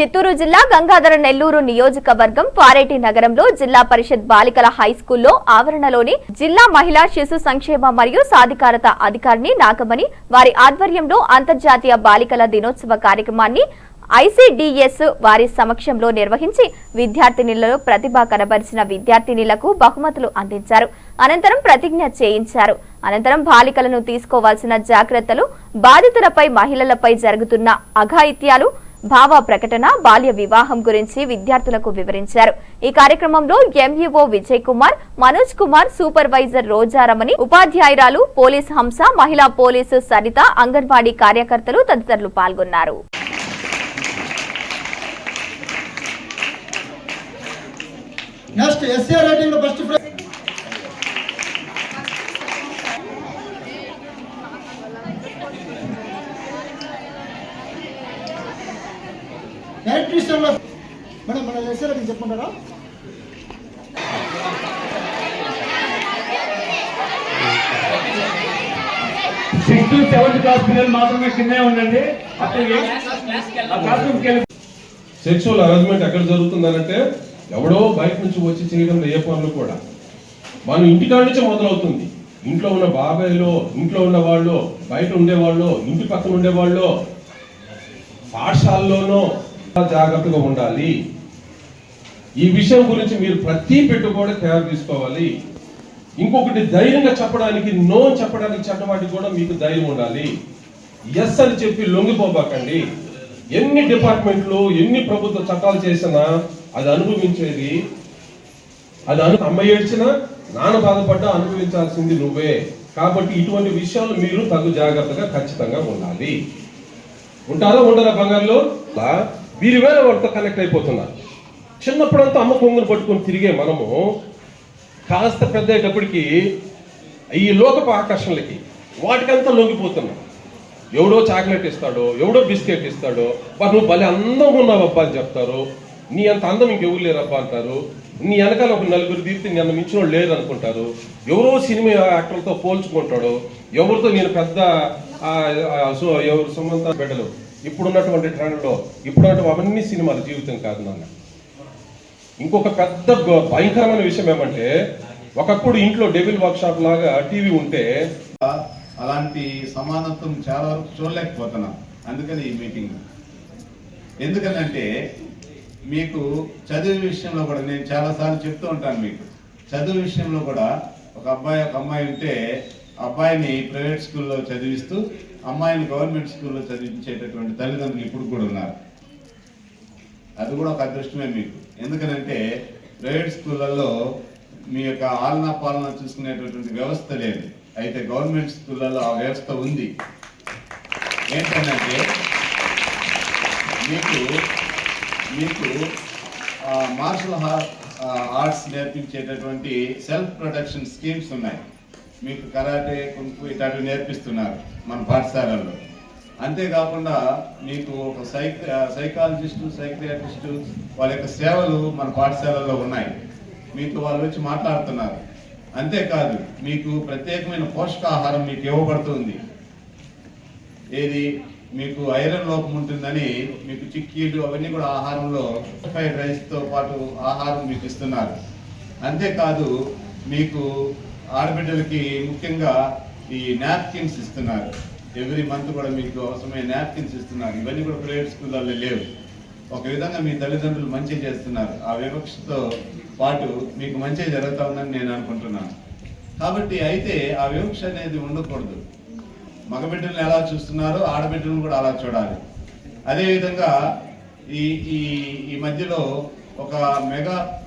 చిత్తూరు జిల్లా గంగాధర నెల్లూరు నియోజకవర్గం పారేటి నగరంలో జిల్లా పరిషత్ బాలికల హై స్కూల్లో ఆవరణలోని జిల్లా మహిళా శిశు సంక్షేమ మరియు సాధికారత అధికారిని నాగమణి వారి ఆధ్వర్యంలో అంతర్జాతీయ బాలికల దినోత్సవ కార్యక్రమాన్ని ఐసీడీఎస్ వారి సమక్షంలో నిర్వహించి విద్యార్థినిలలో ప్రతిభ కనబరిచిన విద్యార్థినిలకు బహుమతులు అందించారు. అనంతరం ప్రతిజ్ఞ చేయించారు. అనంతరం బాలికలను తీసుకోవాల్సిన జాగ్రత్తలు బాధితులపై మహిళలపై జరుగుతున్న అఘాయిత్యాలు భావ ప్రకటన బాల్య వివాహం గురించి విద్యార్థులకు వివరించారు. ఈ కార్యక్రమంలో ఎంఈఓ విజయ్ కుమార్ మనోజ్ కుమార్ సూపర్వైజర్ రోజారమణి ఉపాధ్యాయురాలు పోలీస్ హంస మహిళా పోలీసు సరిత అంగన్వాడీ కార్యకర్తలు తదితరులు పాల్గొన్నారు. నెక్స్ట్ ఎస్ఏ రైటింగ్లో ఫస్ట్ డైరెక్టర్లో మేడం మన ఎస్ఏ రైటింగ్ చెప్పమంటారా సిక్స్త్ సెవెంత్ క్లాస్ పిల్లలు మాత్రమే కిందే ఉండండి. సెక్షువల్ హరాస్మెంట్ ఎక్కడ జరుగుతుందనంటే ఎవడో బయట నుంచి వచ్చి చేయడం ఏ పనులు కూడా. మనం ఇంటికాడ నుంచే మొదలవుతుంది. ఇంట్లో ఉన్న బాబాయ్లో ఇంట్లో ఉన్న వాళ్ళు బయట ఉండేవాళ్ళు ఇంటి పక్కన ఉండేవాళ్ళు పాఠశాలలోనూ జాగ్రత్తగా ఉండాలి. ఈ విషయం గురించి మీరు ప్రతి పెట్టు కూడా కేర్ తీసుకోవాలి. ఇంకొకటి ధైర్యంగా చెప్పడానికి నో చెప్పడానికి చెప్పడానికి కూడా మీకు ధైర్యం ఉండాలి. ఎస్ అని చెప్పి లొంగిపోబాకండి. ఎన్ని డిపార్ట్మెంట్లు ఎన్ని ప్రభుత్వ చట్టాలు చేసినా అది అనుభవించేది. అది అను అమ్మ ఏడ్చినా నాన్న బాధపడ్డా అనుభవించాల్సింది నువ్వే. కాబట్టి ఇటువంటి విషయాలు మీరు తగు జాగ్రత్తగా ఖచ్చితంగా ఉండాలి. ఉంటారా ఉండరా బంగారులో? వీరి వేళ వాళ్ళతో కనెక్ట్ అయిపోతున్నారు చిన్నప్పుడంతా అమ్మ కొంగును పట్టుకొని తిరిగే మనము కాస్త పెద్ద అయ్యేటప్పటికి ఈ లోకపు ఆకర్షణలకి వాటికంతా లొంగిపోతున్నాం. ఎవడో చాక్లెట్ ఇస్తాడో ఎవడో బిస్కెట్ ఇస్తాడో వాడు నువ్వు భలే అందం ఉన్నావబ్బా అని చెప్తారు. నీ అంత అందం ఇంకెవరు లేరబ్బా అంటారు. నీ వెనకాల ఒక నలుగురు తీర్తి నన్ను మించిన వాళ్ళు లేరు అనుకుంటారు. ఎవరో సినిమా యాక్టర్లతో పోల్చుకుంటాడు. ఎవరితో నేను పెద్ద ఎవరు సుమంత బిడ్డలు ఇప్పుడున్నటువంటి ట్రెండ్లో ఇప్పుడున్నటువంటి అవన్నీ సినిమాలు జీవితం కాదు నాన్న. ఇంకొక పెద్ద భయంకరమైన విషయం ఏమంటే ఒకప్పుడు ఇంట్లో డెబిల్ వర్క్షాప్ లాగా టీవీ ఉంటే అలాంటి సమానత్వం చాలా వరకు చూడలేకపోతున్నాం. అందుకని ఈ మీటింగ్. ఎందుకనంటే మీకు చదువు విషయంలో కూడా నేను చాలాసార్లు చెప్తూ ఉంటాను మీకు. చదువు విషయంలో కూడా ఒక అబ్బాయి ఒక అమ్మాయి ఉంటే అబ్బాయిని ప్రైవేట్ స్కూల్లో చదివిస్తూ అమ్మాయిని గవర్నమెంట్ స్కూల్లో చదివించేటటువంటి తల్లిదండ్రులు ఇప్పుడు కూడా ఉన్నారు. అది కూడా ఒక అదృష్టమే మీకు. ఎందుకనంటే ప్రైవేట్ స్కూళ్ళల్లో మీ యొక్క ఆలనా పాలన చూసుకునేటటువంటి వ్యవస్థ లేదు. అయితే గవర్నమెంట్ స్కూళ్ళల్లో ఆ వ్యవస్థ ఉంది. ఏంటంటే మీకు మీకు మార్షల్ ఆర్ట్స్ నేర్పించేటటువంటి సెల్ఫ్ ప్రొటెక్షన్ స్కీమ్స్ ఉన్నాయి. మీకు కరాటే కుంకు ఇట్లాంటివి నేర్పిస్తున్నారు మన పాఠశాలల్లో. అంతేకాకుండా మీకు ఒక సైక్ సైకాలజిస్టు సైక్రియాటిస్టు వాళ్ళ యొక్క సేవలు మన పాఠశాలల్లో ఉన్నాయి. మీకు వాళ్ళు వచ్చి మాట్లాడుతున్నారు. అంతేకాదు మీకు ప్రత్యేకమైన పోషకాహారం మీకు ఇవ్వబడుతుంది. ఏది? మీకు ఐరన్ లోపం ఉంటుందని మీకు చిక్కీలు అవన్నీ కూడా ఆహారంలో ఫ్రైడ్ రైస్తో పాటు ఆహారం మీకు ఇస్తున్నారు. అంతేకాదు మీకు ఆడబిడ్డలకి ముఖ్యంగా ఈ నాప్కిన్స్ ఇస్తున్నారు. ఎవ్రీ మంత్ కూడా మీకు అవసరమైన నాప్కిన్స్ ఇస్తున్నారు. ఇవన్నీ కూడా ప్రైవేట్ స్కూళ్ళల్లో లేవు. ఒక విధంగా మీ తల్లిదండ్రులు మంచి చేస్తున్నారు. ఆ వివక్షతో పాటు మీకు మంచి జరుగుతా ఉందని నేను అనుకుంటున్నాను. కాబట్టి అయితే ఆ వివక్ష అనేది ఉండకూడదు. మగబిడ్డలను ఎలా చూస్తున్నారో ఆడబిడ్డలను కూడా అలా చూడాలి. అదేవిధంగా ఈ ఈ ఈ మధ్యలో ఒక మెగా